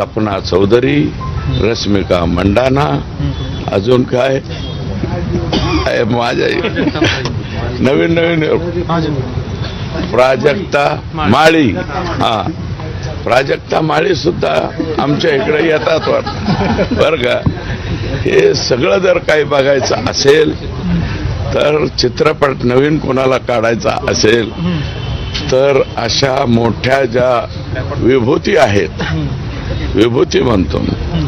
सपना चौधरी रश्मिका मंडाना अजून काय? माझ्या नवीन नवीन प्राजक्ता माळी. हा. प्राजक्ता माळी सुद्धा आमच्या इकडे येतात वाटत बरं का? हे सगळं जर काही बघायचं असेल तर चित्रपट नवीन कोणाला काढायचा असेल तर अशा मोठ्या ज्या विभूती आहेत विभूती म्हणतो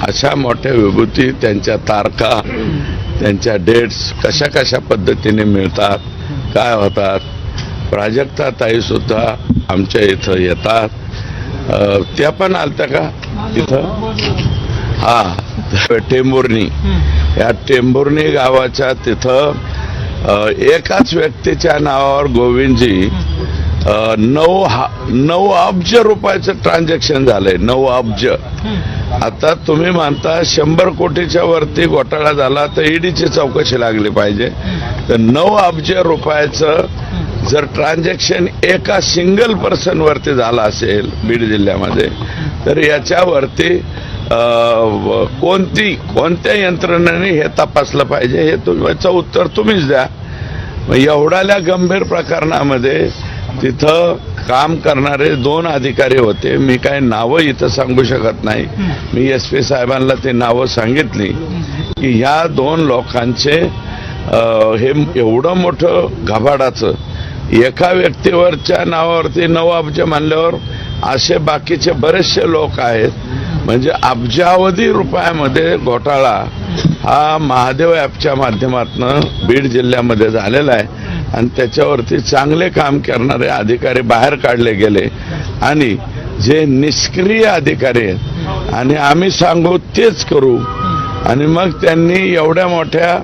अशा मोठ्या विभूती त्यांच्या तारखा त्यांच्या डेट्स कशा कशा पद्धतीने मिळतात काय होतात? प्राजक्ता ताई सुद्धा आमच्या इथं येतात. त्या पण आलत्या का इथं? हा टेंभुर्णी या टेंभुर्णी गावाच्या तिथं एकाच व्यक्तीच्या नावावर गोविंदजी नऊ हा नऊ अब्ज रुपयाचं ट्रान्झॅक्शन झालंय नऊ अब्ज. आता तुम्ही म्हणता शंभर कोटीच्या वरती घोटाळा झाला तर ईडीची चौकशी लागली पाहिजे. तर नऊ अब्ज रुपयाचं जर ट्रान्झॅक्शन एका सिंगल पर्सन वरती झालं असेल बीड जिल्ह्यामध्ये तर याच्यावरती कोणती कोणत्या यंत्रणेने हे तपासलं पाहिजे हे तुमचं उत्तर तुम्हीच द्या. मग गंभीर प्रकरणामध्ये तिथं काम करणारे दोन अधिकारी होते. मी काय नावं इथं सांगू शकत नाही. मी एस पी साहेबांना ते नावं सांगितली. की ह्या दोन लोकांचे हे एवढं मोठं घबाडाचं एका व्यक्तीवरच्या नावावरती नऊ अब्ज मानल्यावर असे बाकीचे बरेचसे लोक आहेत. म्हणजे अब्जावधी रुपयामध्ये घोटाळा हा महादेव ॲपच्या माध्यमातून बीड जिल्ह्यामध्ये झालेला आहे. आणि त्याच्यावरती चांगले काम करणारे अधिकारी बाहेर काढले गेले. आणि जे निष्क्रिय अधिकारी आहेत आणि आम्ही सांगू तेच करू. आणि मग त्यांनी एवढ्या मोठ्या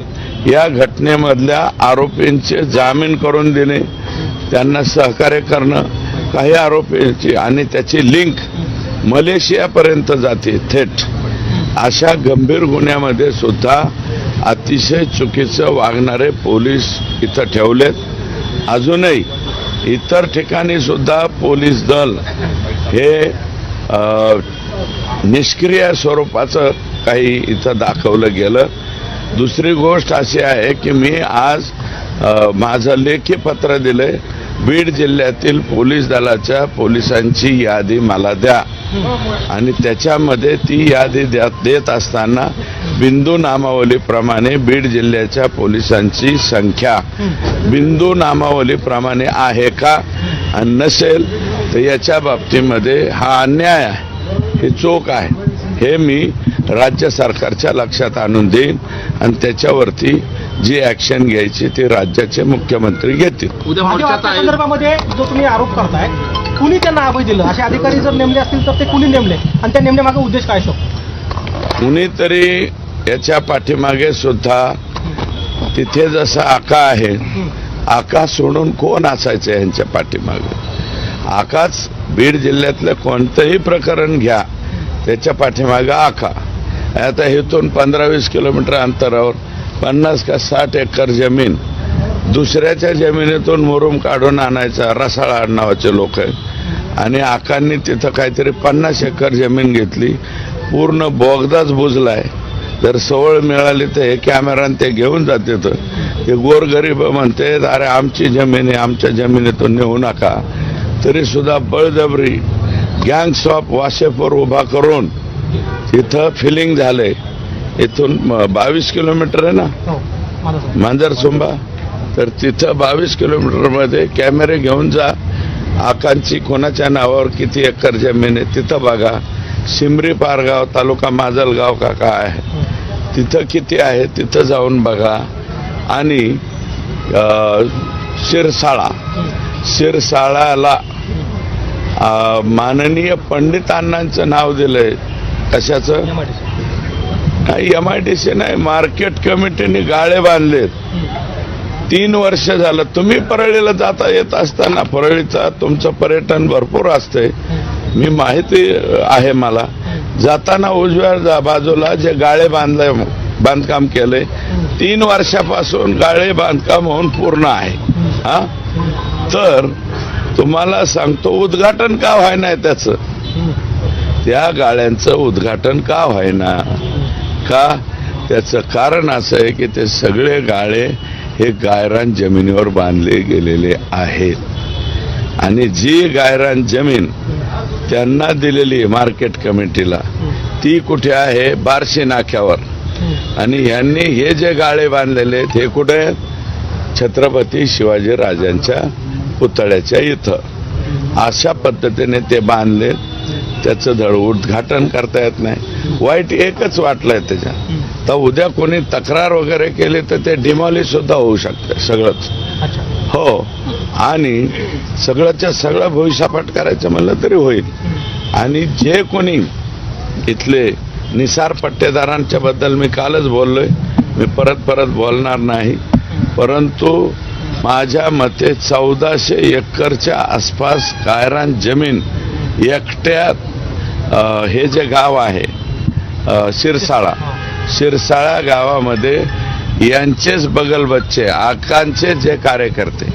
या घटनेमधल्या आरोपींचे जामीन करून दिले. त्यांना सहकार्य करणं काही आरोपींची आणि त्याची लिंक मलेशियापर्यंत जाते थेट. अशा गंभीर गुन्ह्यामध्ये सुद्धा अतिशय चुकीचं वागणारे पोलीस इथं ठेवलेत. अजूनही इतर ठिकाणी सुद्धा पोलीस दल हे निष्क्रिय स्वरूपाचं काही इथं दाखवलं गेलं. दुसरी गोष्ट अशी आहे की मी आज माझं लेखी पत्र दिलं बीड जिल्ह्यातील पोलीस दलाच्या पोलिसांची यादी मला द्या. आणि त्याच्यामध्ये ती यादी देत असताना बिंदू नामावलीप्रमाणे बीड जिल्ह्याच्या पोलिसांची संख्या. बिंदू नामावलीप्रमाणे आहे का? आणि नसेल तर याच्या बाबतीमध्ये हा अन्याय आहे. हे चोख आहे. हे मी राज्य सरकारच्या लक्षात आणून देईन. आणि त्याच्यावरती जी ऍक्शन घ्यायची ती राज्याचे मुख्यमंत्री घेतील. संदर्भामध्ये जो तुम्ही आरोप करताय कुणी त्यांना अभय दिलं? असे अधिकारी जर नेमले असतील तर ते कुणी नेमले? आणि त्या नेमण्यामागे उद्देश काय असतो? कुणीतरी याच्या पाठीमागे सुद्धा तिथे जसं आका आहे आका सोडून कोण असायचं यांच्या पाठीमागे? आकाच बीड जिल्ह्यातलं कोणतंही प्रकरण घ्या त्याच्या पाठीमागे आका. आता इथून पंधरा वीस किलोमीटर अंतरावर पन्नास का साठ एकर जमीन दुसऱ्याच्या जमिनीतून मुरुम काढून आणायचा रसाळा नावाचे लोक आहे आणि आकांनी तिथं काहीतरी पन्नास एकर जमीन घेतली. पूर्ण बोगदाच बुजलाय. जर सवळ मिळाली तर हे कॅमेरान ते घेऊन जाते तर. ते गोरगरीब म्हणते अरे आमची जमीन आहे आमच्या जमिनीतून नेऊ नका. तरी सुद्धा बळजबरी गँग्स ऑफ वाशेपूर उभा करून तिथं फिलिंग झालंय. इथून बावीस किलोमीटर आहे ना? हो माझं सांगा. मांजरसुंबा तर तिथं बावीस किलोमीटरमध्ये कॅमेरे घेऊन जा. आकांची कोणाच्या नावावर किती एकर जमीन आहे तिथं बघा. शिमरी पारगाव तालुका माजलगाव का काय आहे. तिथं किती आहे तिथं जाऊन बघा. आणि शिरसाळा. शिरसाळाला माननीय पंडितांनांचं नाव दिलंय. कशाचं? MIDC. M I D C नाही मार्केट कमिटीने गाळे बांधलेत. तीन वर्ष झालं. तुम्ही परळीला जाता येत असताना परळीचा तुमचं पर्यटन भरपूर असतंय. मी माहिती आहे मला. जाताना उजव्या जा- बाजूला जे गाळे बांधले बांधकाम केले तीन वर्षापासून गाळे बांधकाम होऊन पूर्ण आहे. हा? तर तुम्हाला सांगतो उद्घाटन का व्हायना त्याचं? त्या गाळ्यांचं उद्घाटन का व्हायना? का? त्याचं कारण असं आहे की ते सगळे गाळे हे गायरान जमिनीवर बांधले गेलेले आहेत. आणि जी गायरान जमीन त्यांना दिलेली आहे मार्केट कमिटीला ती कुठे आहे? बारशी नाक्यावर. आणि यांनी हे जे गाळे बांधलेले आहेत हे कुठे आहेत? छत्रपती शिवाजी राजांच्या पुतळ्याच्या इथं. अशा पद्धतीने ते बांधले त्याचं धड उद्घाटन करता येत नाही. वाईट एकच वाटलंय त्याच्यात. तर उद्या कोणी तक्रार वगैरे केली तर ते डिमॉलिश सुद्धा होऊ शकते सगळंच. हो. आणि सगळ्याच्या सगळं भविष्यपाठ करायचं म्हणलं तरी होईल. आणि जे कोणी इथले निसार पट्टेदारांच्या बद्दल मी कालच बोललोय. मी परत परत बोलणार नाही. परंतु माझ्या मते चौदाशे एकरच्या आसपास गायरान जमीन एकट्यात हे जे गाव आहे शिरसाळा. शिरसाळा गावामध्ये यांचेच बगल बच्चे आकांचे जे कार्यकर्ते.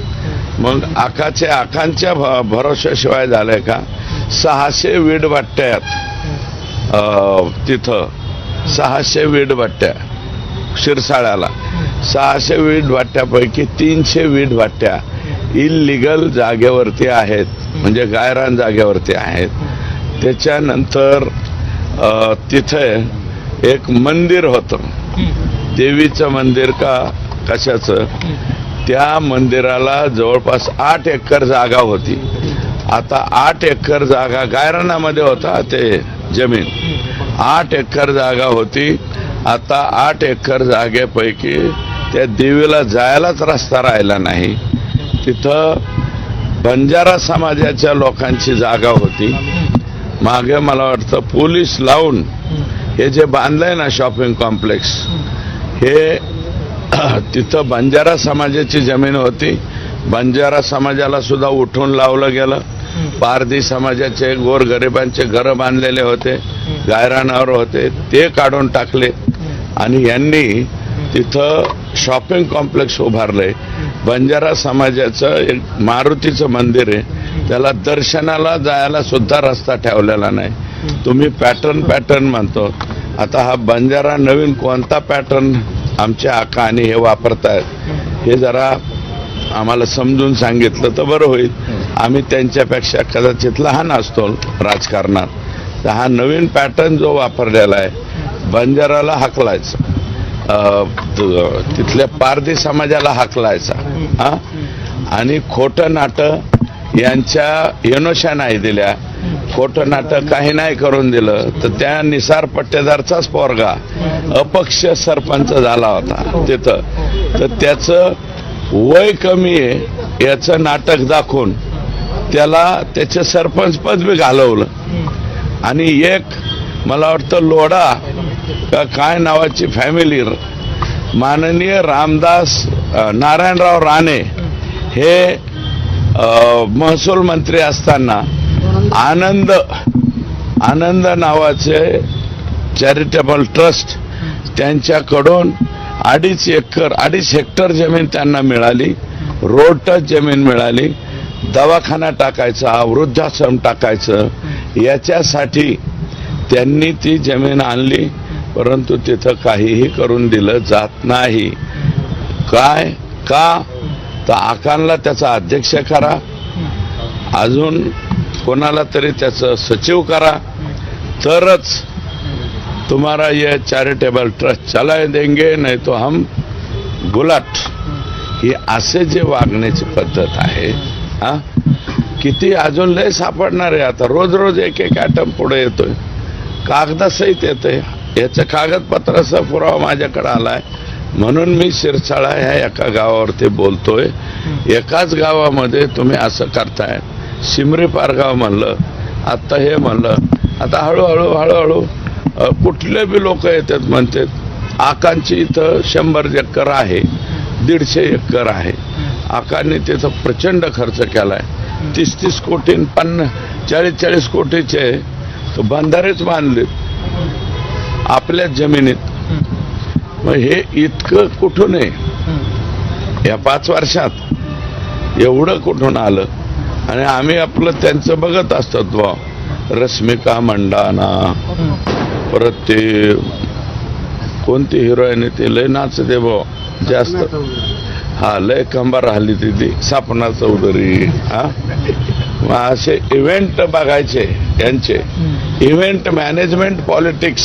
मग आकाचे आकांच्या भ- भरोशाशिवाय झालंय का? सहाशे वीड वाट्यात तिथं. सहाशे वीड वाट्या शिरसाळ्याला. सहाशे वीट वाट्यापैकी तीनशे वीड वाट्या इलिगल जागेवरती आहेत. म्हणजे गायरान जागेवरती आहेत. त्याच्यानंतर तिथे एक मंदिर होतं. देवीचं मंदिर का कशाचं? त्या मंदिराला जवळपास आठ एकर जागा होती. आता आठ एकर जागा गायरानामध्ये होता ते जमीन. आठ एकर जागा होती. आता आठ एकर जागेपैकी त्या देवीला जायलाच रस्ता राहिला नाही. तिथं बंजारा समाजाच्या लोकांची जागा होती. मागे मला वाटतं पोलीस लावून हे जे बांधलंय ना शॉपिंग कॉम्प्लेक्स हे तिथं बंजारा समाजाची जमीन होती. बंजारा समाजाला सुद्धा उठून लावलं गेलं. पारधी समाजाचे गोरगरिबांचे घरं बांधलेले होते. गायरानावर होते. ते काढून टाकले. आणि यांनी तिथं शॉपिंग कॉम्प्लेक्स उभारलंय. बंजारा समाजाचं एक मारुतीचं मंदिर आहे. त्याला दर्शनाला जायला सुद्धा रस्ता ठेवलेला नाही. तुम्ही पॅटर्न पॅटर्न म्हणतो. आता हा बंजारा नवीन कोणता पॅटर्न आमच्या आका आणि हे वापरतायत? हे जरा आम्हाला समजून सांगितलं तर बरं होईल. आम्ही त्यांच्यापेक्षा कदाचित लहान असतो राजकारणात. तर हा नवीन पॅटर्न जो वापरलेला आहे बंजाराला हाकलायचा. तिथल्या पारधी समाजाला हाकलायचा. हा? आणि खोटं नाटं यांच्या यनोशा नाही दिल्या. खोटं नाटक काही नाही करून दिलं. तर त्या निसार पट्टेदारचाच पोरगा अपक्ष सरपंच झाला होता तिथं. तर त्याचं वय कमी आहे. याचं नाटक दाखवून त्याला त्याचे सरपंच पद बी घालवलं. आणि एक मला वाटतं लोढा का काय नावाची फॅमिली माननीय रामदास नारायणराव राणे हे महसूल मंत्री असताना आनंद आनंद नावाचे चॅरिटेबल ट्रस्ट त्यांच्याकडून अडीच एकर अडीच हेक्टर जमीन त्यांना मिळाली. रोड टच जमीन मिळाली. दवाखाना टाकायचा वृद्धाश्रम टाकायचं. याच्यासाठी त्यांनी ती जमीन आणली. परंतु तिथं काहीही करून दिलं जात नाही. काय? का? तर आकांना त्याचा अध्यक्ष करा. अजून कोणाला तरी त्याचं सचिव करा. तरच तुम्हारा ये चॅरिटेबल ट्रस्ट चला देंगे नाही तो हम गुलाट. ही असे जे वागण्याची पद्धत आहे हा? किती अजून लय सापडणार आहे आता. रोज रोज एक एक आयटम पुढे येतोय. कागदासहित येतंय. याचं कागदपत्राचा पुरावा माझ्याकडे आलाय. म्हणून मी शिरसाळा ह्या एका गावावरती बोलतोय. एकाच गावामध्ये तुम्ही असं करताय. शिमरी पारगाव म्हणलं आत्ता हे म्हणलं. आता हळूहळू हळूहळू कुठले बी लोक येतात म्हणतात आकांची इथं शंभर एकर आहे दीडशे एकर आहे. आकांनी तिथं प्रचंड खर्च केलाय. तीस तीस कोटी पन्नास चाळीस चाळीस कोटीचे तो बंधारेच बांधलेत. आपल्याच जमिनीत. मग हे इतकं कुठून आहे? या पाच वर्षात एवढं कुठून आलं? आणि आम्ही आपलं त्यांचं बघत असतो बा रश्मिका मंडाना. परत ते कोणती हिरोईन आहे ते? लय नाचते बा जास्त. हा लय कंबार राहिली तिथे. सापना चौधरी हा? मग असे इव्हेंट बघायचे यांचे. इव्हेंट मॅनेजमेंट पॉलिटिक्स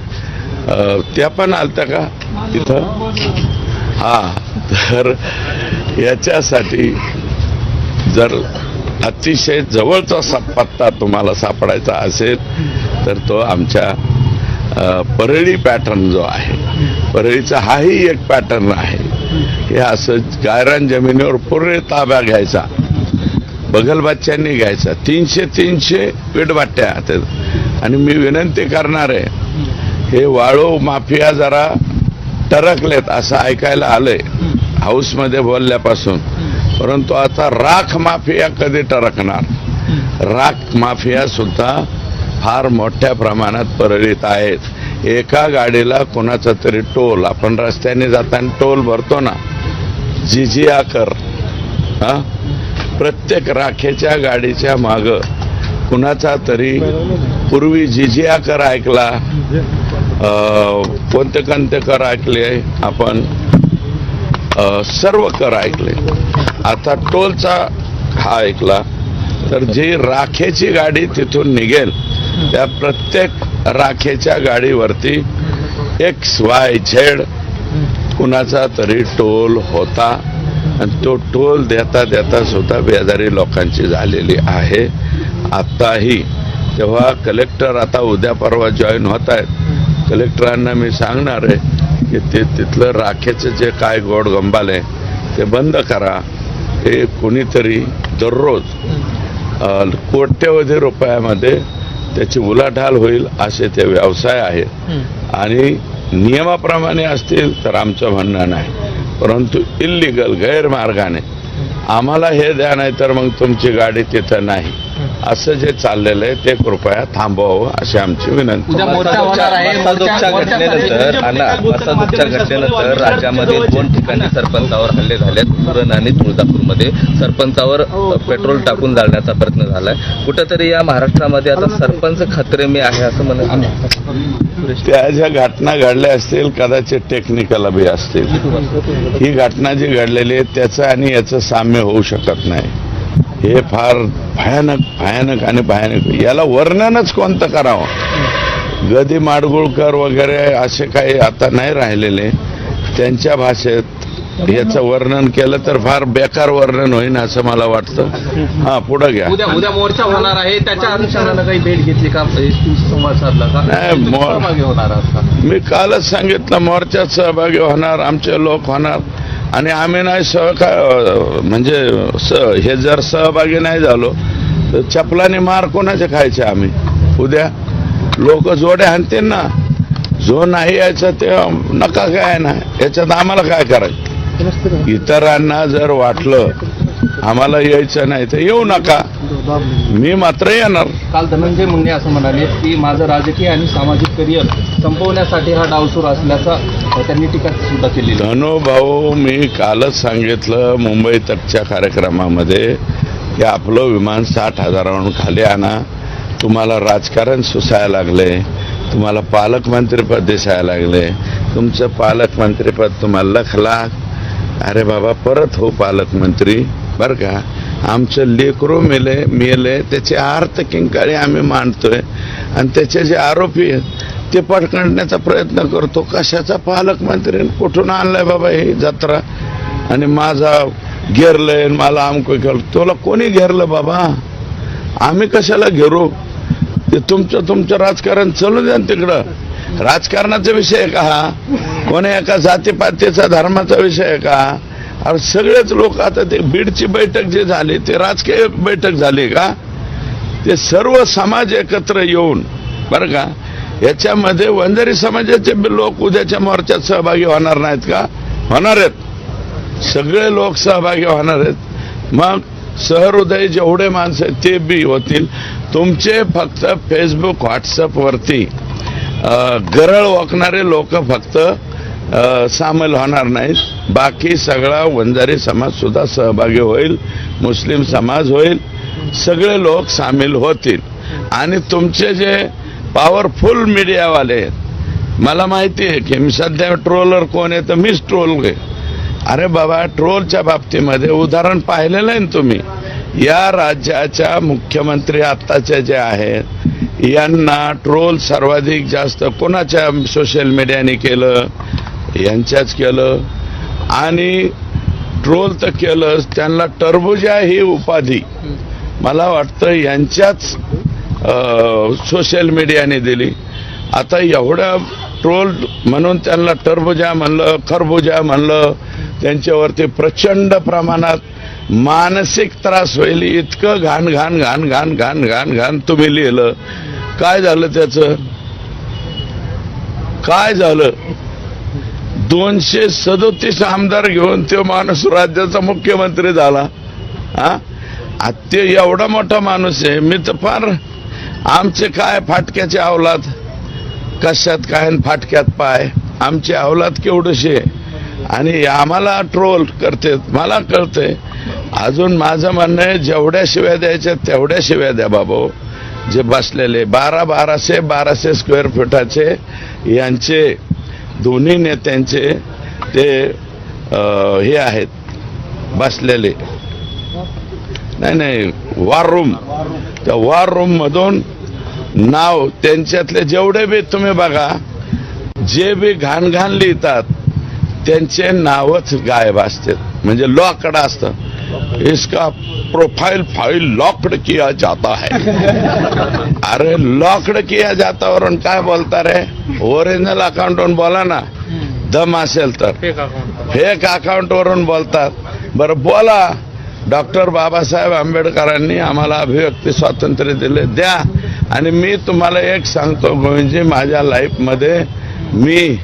त्या पण आलत्या का इथं? हा तर याच्यासाठी जर अतिशय जवळचा सा- पत्ता तुम्हाला सापडायचा असेल तर तो आमच्या परळी पॅटर्न जो आहे परळीचा हाही एक पॅटर्न आहे. हे असं गायरान जमिनीवर पूर्ण ताब्या घ्यायचा. बगलबाच्यांनी घ्यायचा. तीनशे तीनशे विटबाट्या त्यात. आणि मी विनंती करणार आहे हे वाळू माफिया जरा टरकलेत असं ऐकायला आलंय. हाऊसमध्ये बोलल्यापासून. परंतु आता राख माफिया कधी टरकणार? राख माफिया सुद्धा फार मोठ्या प्रमाणात परळीत आहेत. एका गाडीला कोणाचा तरी टोल. आपण रस्त्याने जाताना टोल भरतो ना. जिजिया कर हा? प्रत्येक राखेच्या गाडीच्या माग कुणाचा तरी पूर्वी जिजिया कर ऐकला? कोणते कोणते कर ऐकले आपण सर्व कर ऐकले. आता टोलचा हा ऐकला तर जी राखेची गाडी तिथून निघेल त्या प्रत्येक राखेच्या गाडीवरती एक्स वाय झेड कुणाचा तरी टोल होता आणि तो टोल देता देता सुद्धा बेजारी लोकांची झालेली आहे. आत्ताही तेव्हा कलेक्टर आता उद्या परवा जॉईन होत आहेत. कलेक्टरांना मी सांगणार आहे की ते तिथलं राखेचं जे काय गोड गंबाल आहे ते बंद करा. हे कोणीतरी दररोज कोट्यवधी रुपयामध्ये त्याची उलाढाल होईल असे ते व्यवसाय आहेत आणि नियमाप्रमाणे असतील तर आमचं म्हणणं नाही. परंतु इल्लिगल गैरमार्गाने आम्हाला हे द्या नाही तर मग तुमची गाडी तिथं नाही. असं जे चाललेलं आहे ते कृपया थांबवावं अशी आमची विनंती. घटनेनंतर राज्यामध्ये दोन ठिकाणी सरपंचावर हल्ले झालेत सुरण आणि तुळजापूरमध्ये सरपंचावर अ, पेट्रोल टाकून जाळण्याचा प्रयत्न झालाय. कुठेतरी या महाराष्ट्रामध्ये आता सरपंच खतरे मी आहे असं म्हणत त्या ज्या घटना घडल्या असतील कदाचित टेक्निकल बी असतील. ही घटना जी घडलेली आहे त्याचं आणि याचं साम्य होऊ शकत नाही. हे फार भयानक भयानक आणि भयानक. याला वर्णनच कोणतं करावं? गदी माडगुळकर वगैरे असे काही आता नाही राहिलेले. त्यांच्या भाषेत याचं वर्णन केलं तर फार बेकार वर्णन होईन असं मला वाटतं. हा पुढं घ्या. उद्या उद्या मोर्चा होणार आहे. त्याच्या अनुषंगानं काही भेट घेतली का? संवाद साधला नाही, का? मी कालच सांगितलं मोर्चात सहभागी होणार आमचे लोक होणार. आणि आम्ही नाही सहका म्हणजे स हे जर सहभागी नाही झालो तर चपलाने मार कोणाचे खायचे आम्ही? उद्या लोक जोडे हाणतील ना. जो नाही यायचं ते नका काय ना. याच्यात आम्हाला काय करायचं? इतरांना जर वाटलं आम्हाला यायचं नाही तर येऊ नका. मी मात्र येणार. काल धनंजय मुंडे असं म्हणाले की माझं राजकीय आणि सामाजिक करिअर संपवण्यासाठी हा डावसूर असल्याचा त्यांनी टीका सुद्धा आहे. धनो भाऊ मी कालच सांगितलं मुंबई तकच्या कार्यक्रमामध्ये की आपलं विमान साठ हजारावरून खाली आणा. तुम्हाला राजकारण सुसायला लागले. तुम्हाला पालकमंत्रीपद दिसायला लागले. तुमचं पालकमंत्रीपद तुम्हाला लखला अरे बाबा परत हो पालकमंत्री बरं का? आमचं लेकरो मेले मेले त्याचे अर्थ किंकाळी आम्ही मांडतोय. आणि त्याचे जे आरोपी आहेत ते पकडण्याचा प्रयत्न करतो. कशाचा पालकमंत्री कुठून आणलाय बाबा ही जत्रा? आणि माझा घेरलंय आणि मला आमको केलं तुला कोणी घेरलं बाबा? आम्ही कशाला घेरू? ते तुमचं तुमचं राजकारण चालू द्या तिकडं. राजकारणाचा विषय का हा? कोणी एका जातीपातीचा धर्माचा विषय का? अरे सगळेच लोक आता ते बीडची बैठक जी झाली ते राजकीय बैठक झाली का? ते सर्व समाज एकत्र येऊन बरं का? याच्यामध्ये वंजारी समाजाचे लोक उद्याच्या मोर्चात सहभागी होणार नाहीत का? होणार आहेत. सगळे लोक सहभागी होणार आहेत. मग सहृदय जेवढे माणसं आहेत ते बी होतील. तुमचे फक्त फेसबुक व्हॉट्सअपवरती गरळ ओकणारे लोक फक्त सामील होणार नाहीत. बाकी सगळा वंजारी समाज सुद्धा सहभागी होईल मुस्लिम समाज होईल सगळे लोक सामील होतील. आणि तुमचे जे पॉवरफुल मीडियावाले आहेत मला माहिती आहे की मी सध्या ट्रोलर कोण आहे तर मीच ट्रोल घे अरे बाबा ट्रोलच्या बाबतीमध्ये उदाहरण पाहिलेलं आहे ना तुम्ही. या राज्याच्या मुख्यमंत्री आत्ताच्या जे आहेत यांना ट्रोल सर्वाधिक जास्त कोणाच्या सोशल मीडियाने केलं? यांच्याच केलं. आणि ट्रोल तर केलंच त्यांना टरबुजा ही उपाधी. मला वाटतं यांच्याच सोशल मीडियाने दिली. आता एवढ्या ट्रोल म्हणून त्यांना टरबुजा म्हणलं खरबुजा म्हणलं त्यांच्यावरती प्रचंड प्रमाणात मानसिक त्रास होईल. इतकं घाण घाण घाण घाण घाण घाण घाण तुम्ही लिहिलं. काय झालं त्याचं? काय झालं? दोनशे सदोतीस आमदार घेऊन तो माणूस राज्याचा मुख्यमंत्री झाला. हा? आ ते एवढा मोठा माणूस आहे. मी तर फार आमचे काय फाटक्याचे अवलाद? कशात काय फाटक्यात पाय? आमची अवलाद केवढशी आहे? आणि आम्हाला ट्रोल करते. मला कळते अजून माझं म्हणणं आहे जेवढ्या शिव्या द्यायच्या तेवढ्या शिव्या द्या बाबू. जे बसलेले बारा बाराशे बाराशे स्क्वेअर फुटाचे यांचे दोन्ही नेत्यांचे ते हे आहेत बसलेले. नाही नाही वॉर रूम त्या वॉर रूम मधून नाव त्यांच्यातले जेवढे बी तुम्ही बघा जे बी घाण घाण लिहितात त्यांचे नावच गायब असतात. म्हणजे लॉकड असतं. इसका प्रोफाइल फाइल लॉकड किया जाता है। अरे लॉकड किया जाता वरून काय बोलता रे ओरिजिनल अकाउंटवरून बोला ना? दम असेल तर। फेक अकाउंट वरून बोलतात बरं बोला डॉक्टर बाबासाहेब आंबेडकरांनी आम्हाला अभिव्यक्ती स्वातंत्र्य दिले द्या. आणि मी तुम्हाला एक सांगतो गोविंदजी माझ्या लाईफमध्ये मी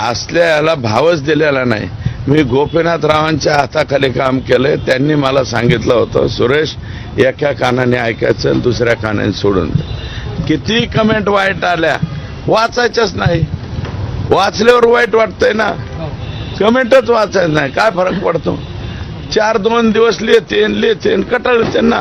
असल्या याला भावच दिलेला नाही. मी गोपीनाथरावांच्या हाताखाली काम केलंय. त्यांनी मला सांगितलं होतं सुरेश एका कानाने ऐकायचं आणि दुसऱ्या कानाने सोडून किती कमेंट वाईट आल्या. वाचायच्याच नाही. वाचल्यावर वाईट वाटतंय ना. कमेंटच वाचायचं नाही. काय फरक पडतो? चार दोन दिवस लिहिते लिहिते कटाळते ना.